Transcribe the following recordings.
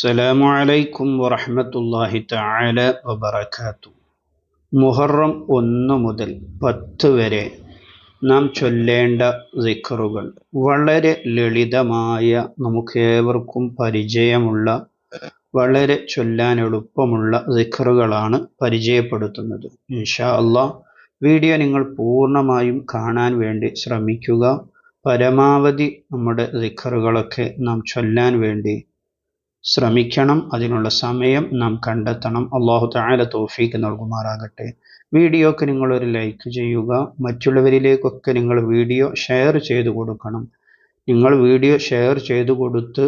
അസ്സലാമു അലൈക്കും വറഹ്മത്തുള്ളാഹി തആല വബറകാത്തു മുഹറം ഒന്ന് മുതൽ പത്ത് വരെ നാം ചൊല്ലേണ്ട ദിക്റുകൾ വളരെ ലളിതമായ നമുക്കേവർക്കും പരിചയമുള്ള വളരെ ചൊല്ലാൻ എളുപ്പമുള്ള ദിക്റുകളാണ് പരിചയപ്പെടുത്തുന്നത്. ഇൻഷാ അള്ളാഹ് വീഡിയോ നിങ്ങൾ പൂർണമായും കാണാൻ വേണ്ടി ശ്രമിക്കുക. പരമാവധി നമ്മുടെ ദിക്റുകളൊക്കെ നാം ചൊല്ലാൻ വേണ്ടി ശ്രമിക്കണം. അതിനുള്ള സമയം നാം കണ്ടെത്തണം. അള്ളാഹു താല തോഫീക്ക് നൽകുമാറാകട്ടെ. വീഡിയോക്ക് നിങ്ങളൊരു ലൈക്ക് ചെയ്യുക. മറ്റുള്ളവരിലേക്കൊക്കെ നിങ്ങൾ വീഡിയോ ഷെയർ ചെയ്തു കൊടുക്കണം. നിങ്ങൾ വീഡിയോ ഷെയർ ചെയ്തു കൊടുത്ത്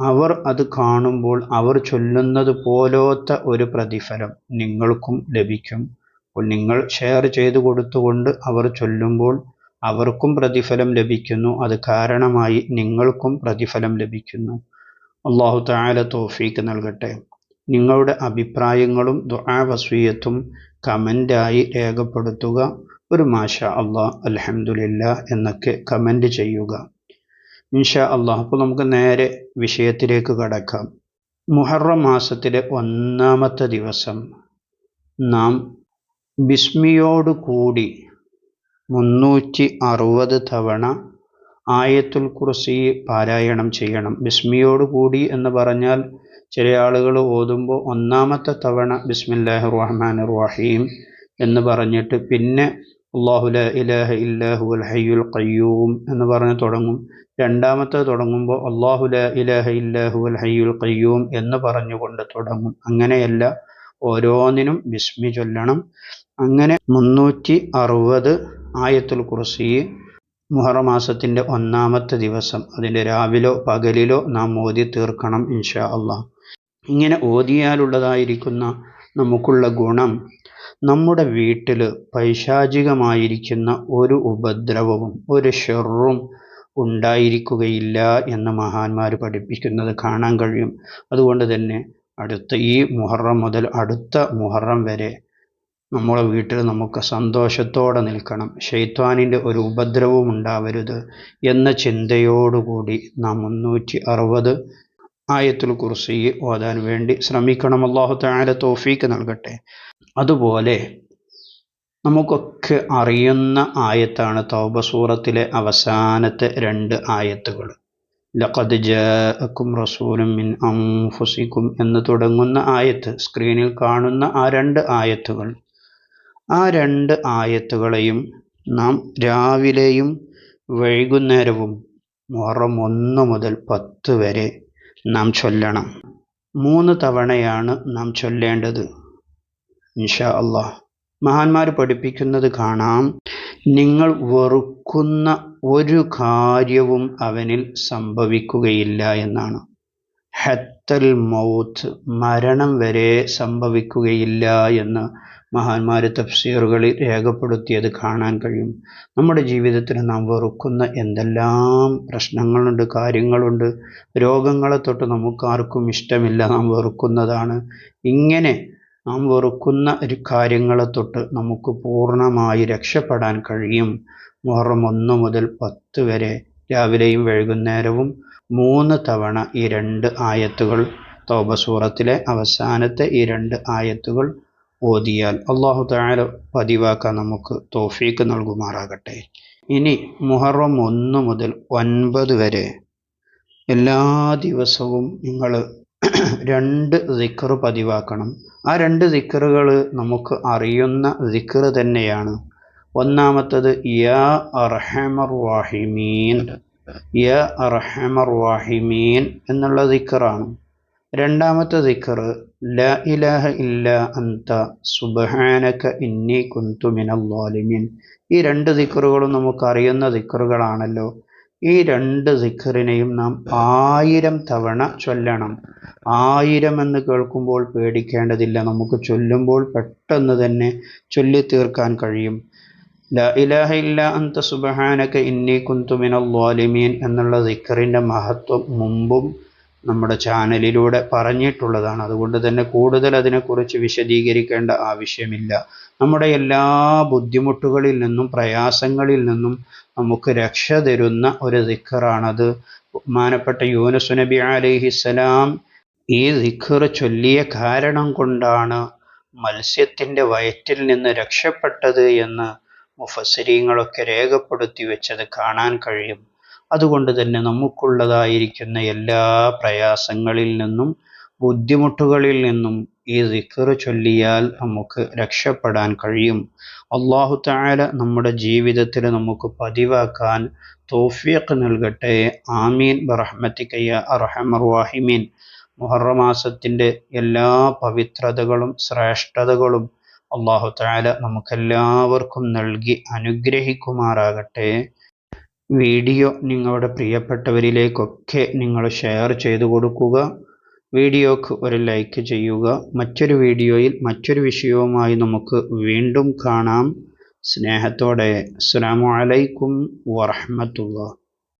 അവർ അത് കാണുമ്പോൾ അവർ ചൊല്ലുന്നത് പോലത്തെ ഒരു പ്രതിഫലം നിങ്ങൾക്കും ലഭിക്കും. അപ്പോൾ നിങ്ങൾ ഷെയർ ചെയ്തു കൊടുത്തുകൊണ്ട് അവർ ചൊല്ലുമ്പോൾ അവർക്കും പ്രതിഫലം ലഭിക്കുന്നു. അത് കാരണമായി നിങ്ങൾക്കും പ്രതിഫലം ലഭിക്കുന്നു. അള്ളാഹു താല തോഫീക്ക് നൽകട്ടെ. നിങ്ങളുടെ അഭിപ്രായങ്ങളും ദുആ കമന്റായി രേഖപ്പെടുത്തുക. ഒരു മാഷ അള്ളാഹ് അലഹമുല്ല എന്നൊക്കെ കമന്റ് ചെയ്യുക. ഇൻഷാ അള്ളാഹ് അപ്പോൾ നമുക്ക് നേരെ വിഷയത്തിലേക്ക് കടക്കാം. മുഹറം മാസത്തിലെ ഒന്നാമത്തെ ദിവസം നാം ബിസ്മിയോടുകൂടി മുന്നൂറ്റി അറുപത് തവണ ആയത്തുൽ കുർസി പാരായണം ചെയ്യണം. ബിസ്മിയോട് കൂടി എന്ന് പറഞ്ഞാൽ ചില ആളുകൾ ഓതുമ്പോൾ ഒന്നാമത്തെ തവണ ബിസ്മില്ലാഹി റഹ്മാൻ റഹീം എന്ന് പറഞ്ഞിട്ട് പിന്നെ അള്ളാഹു ഇലഹ ഇലാഹ ഇല്ലാഹു അൽ ഹയ്യുൽ ഖയ്യൂം എന്ന് പറഞ്ഞ് തുടങ്ങും. രണ്ടാമത്തെ തുടങ്ങുമ്പോൾ അള്ളാഹു ഇലഹ ഇലാഹ ഇല്ലാഹു അൽ ഹയ്യുൽ ഖയ്യൂം എന്ന് പറഞ്ഞുകൊണ്ട് തുടങ്ങും. അങ്ങനെയല്ല ഓരോന്നിനും ബിസ്മി ചൊല്ലണം. അങ്ങനെ മുന്നൂറ്റി അറുപത് ആയത്തുൽ കുർസി മുഹറമാസത്തിന്റെ ഒന്നാമത്തെ ദിവസം അതിന്റെ രാവിലോ പകലിലോ നാം ഓതി തീർക്കണം ഇൻഷാ അള്ളാഹ് ഇങ്ങനെ ഓതിയാലുള്ളതായിരിക്കുന്ന നമുക്കുള്ള ഗുണം നമ്മുടെ വീട്ടിൽ പൈശാചികമായിരിക്കുന്ന ഒരു ഉപദ്രവവും ഒരു ഷെറും ഉണ്ടായിരിക്കുകയില്ല എന്ന് മഹാന്മാർ പഠിപ്പിക്കുന്നത് കാണാൻ കഴിയും. അതുകൊണ്ട് തന്നെ അടുത്ത ഈ മുഹറം മുതൽ അടുത്ത മുഹറം വരെ നമ്മളെ വീട്ടിൽ നമുക്ക് സന്തോഷത്തോടെ നിൽക്കണം. ഷെയ്ത്വാനിന്റെ ഒരു ഉപദ്രവവും ഉണ്ടാവരുത് എന്ന ചിന്തയോടുകൂടി നാം മുന്നൂറ്റി അറുപത് ആയത്തുൽ കുർസിയെ ഓതാൻ വേണ്ടി ശ്രമിക്കണം. അള്ളാഹു താല തോഫീക്ക് നൽകട്ടെ. അതുപോലെ നമുക്കൊക്കെ അറിയുന്ന ആയത്താണ് തൗബ സൂറത്തിലെ അവസാനത്തെ രണ്ട് ആയത്തുകൾ. ലഖദ് ജും റസൂലും മിൻ അംഫുസിക്കും എന്ന് തുടങ്ങുന്ന ആയത്ത് സ്ക്രീനിൽ കാണുന്ന ആ രണ്ട് ആയത്തുകൾ. ആ രണ്ട് ആയത്തുകളെയും നാം രാവിലെയും വൈകുന്നേരവും മുഹറം ഒന്ന് മുതൽ പത്ത് വരെ നാം ചൊല്ലണം. മൂന്ന് തവണയാണ് നാം ചൊല്ലേണ്ടത്. ഇൻഷാ അള്ളാഹ്. മഹാന്മാർ പഠിപ്പിക്കുന്നത് കാണാം. നിങ്ങൾ വെറുക്കുന്ന ഒരു കാര്യവും അവനിൽ സംഭവിക്കുകയില്ല എന്നാണ്. ഹത്തൽ മൗത്ത് മരണം വരെ സംഭവിക്കുകയില്ല എന്ന് മഹാന്മാർ തഫ്സീറുകളിൽ രേഖപ്പെടുത്തിയത് കാണാൻ കഴിയും. നമ്മുടെ ജീവിതത്തിൽ നാം വെറുക്കുന്ന എന്തെല്ലാം പ്രശ്നങ്ങളുണ്ട് കാര്യങ്ങളുണ്ട് രോഗങ്ങളെ തൊട്ട് നമുക്കാർക്കും ഇഷ്ടമില്ല നാം വെറുക്കുന്നതാണ്. ഇങ്ങനെ നാം വെറുക്കുന്ന ഒരു കാര്യങ്ങളെ തൊട്ട് നമുക്ക് പൂർണമായി രക്ഷപ്പെടാൻ കഴിയും. മുഹറം ഒന്ന് മുതൽ പത്ത് വരെ രാവിലെയും വൈകുന്നേരവും മൂന്ന് തവണ ഈ രണ്ട് ആയത്തുകൾ തൗബ സൂറത്തിലെ അവസാനത്തെ ഈ രണ്ട് ആയത്തുകൾ ഓതിയാൽ അള്ളാഹു താര പതിവാക്കാൻ നമുക്ക് തോഫീക്ക് നൽകുമാറാകട്ടെ. ഇനി മുഹറം ഒന്ന് മുതൽ ഒൻപത് വരെ എല്ലാ ദിവസവും നിങ്ങൾ രണ്ട് ദിക്കർ പതിവാക്കണം. ആ രണ്ട് ദിക്കറുകൾ നമുക്ക് അറിയുന്ന ദിക്കർ തന്നെയാണ്. ഒന്നാമത്തത് യാ അർഹമർ വാഹിമീൻ. യാ അർഹമർ വാഹിമീൻ എന്നുള്ള ദിക്കറാണ് രണ്ടാമത്തെ ദിക്കർ ലാ ഇലാഹ ഇല്ല അന്ത സുബഹാനക ഇന്നി കുന്തു മിനല്ലാലിമിൻ ഈ രണ്ട് ദിക്കറുകളും നമുക്കറിയുന്ന ദിക്കറുകളാണല്ലോ. ഈ രണ്ട് ദിക്കറിനെയും നാം ആയിരം തവണ ചൊല്ലണം. ആയിരം എന്ന് കേൾക്കുമ്പോൾ പേടിക്കേണ്ടതില്ല. നമുക്ക് ചൊല്ലുമ്പോൾ പെട്ടെന്ന് തന്നെ ചൊല്ലി തീർക്കാൻ കഴിയും. ലാ ഇലാഹ ഇല്ല അന്ത സുബഹാനക ഇന്നി കുന്തു മിനല്ലാലിമീൻ എന്നുള്ള ദിക്കറിന്റെ മഹത്വം മുമ്പും നമ്മുടെ ചാനലിലൂടെ പറഞ്ഞിട്ടുള്ളതാണ്. അതുകൊണ്ട് തന്നെ കൂടുതൽ അതിനെക്കുറിച്ച് വിശദീകരിക്കേണ്ട ആവശ്യമില്ല. നമ്മുടെ എല്ലാ ബുദ്ധിമുട്ടുകളിൽ നിന്നും പ്രയാസങ്ങളിൽ നിന്നും നമുക്ക് രക്ഷ തരുന്ന ഒരു ദിക്കറാണത് ബഹുമാനപ്പെട്ട യൂനുസ് നബി അലൈഹിസ്സലാം ഈ ദിഖർ ചൊല്ലിയ കാരണം കൊണ്ടാണ് മത്സ്യത്തിന്റെ വയറ്റിൽ നിന്ന് രക്ഷപ്പെട്ടത് എന്ന് മുഫസരീങ്ങളൊക്കെ രേഖപ്പെടുത്തി വെച്ചത് കാണാൻ കഴിയും. അതുകൊണ്ട് തന്നെ നമുക്കുള്ളതായിരിക്കുന്ന എല്ലാ പ്രയാസങ്ങളിൽ നിന്നും ബുദ്ധിമുട്ടുകളിൽ നിന്നും ഈ ദിക്കറ് ചൊല്ലിയാൽ നമുക്ക് രക്ഷപ്പെടാൻ കഴിയും. അള്ളാഹു താല നമ്മുടെ ജീവിതത്തിൽ നമുക്ക് പതിവാക്കാൻ തോഫിയക്ക് നൽകട്ടെ. ആമീൻ. ബറഹ്മത്തിക്കയ്യ അറഹമർവാഹിമീൻ മുഹറമാസത്തിന്റെ എല്ലാ പവിത്രതകളും ശ്രേഷ്ഠതകളും അള്ളാഹു താല നമുക്കെല്ലാവർക്കും നൽകി അനുഗ്രഹിക്കുമാറാകട്ടെ. വീഡിയോ നിങ്ങളുടെ പ്രിയപ്പെട്ടവരിലേക്കൊക്കെ നിങ്ങൾ ഷെയർ ചെയ്തു കൊടുക്കുക. വീഡിയോക്ക് ഒരു ലൈക്ക് ചെയ്യുക. മറ്റൊരു വീഡിയോയിൽ മറ്റൊരു വിഷയവുമായി നമുക്ക് വീണ്ടും കാണാം. സ്നേഹത്തോടെ. അസ്സാം വലൈക്കും വറഹമത്തുള്ള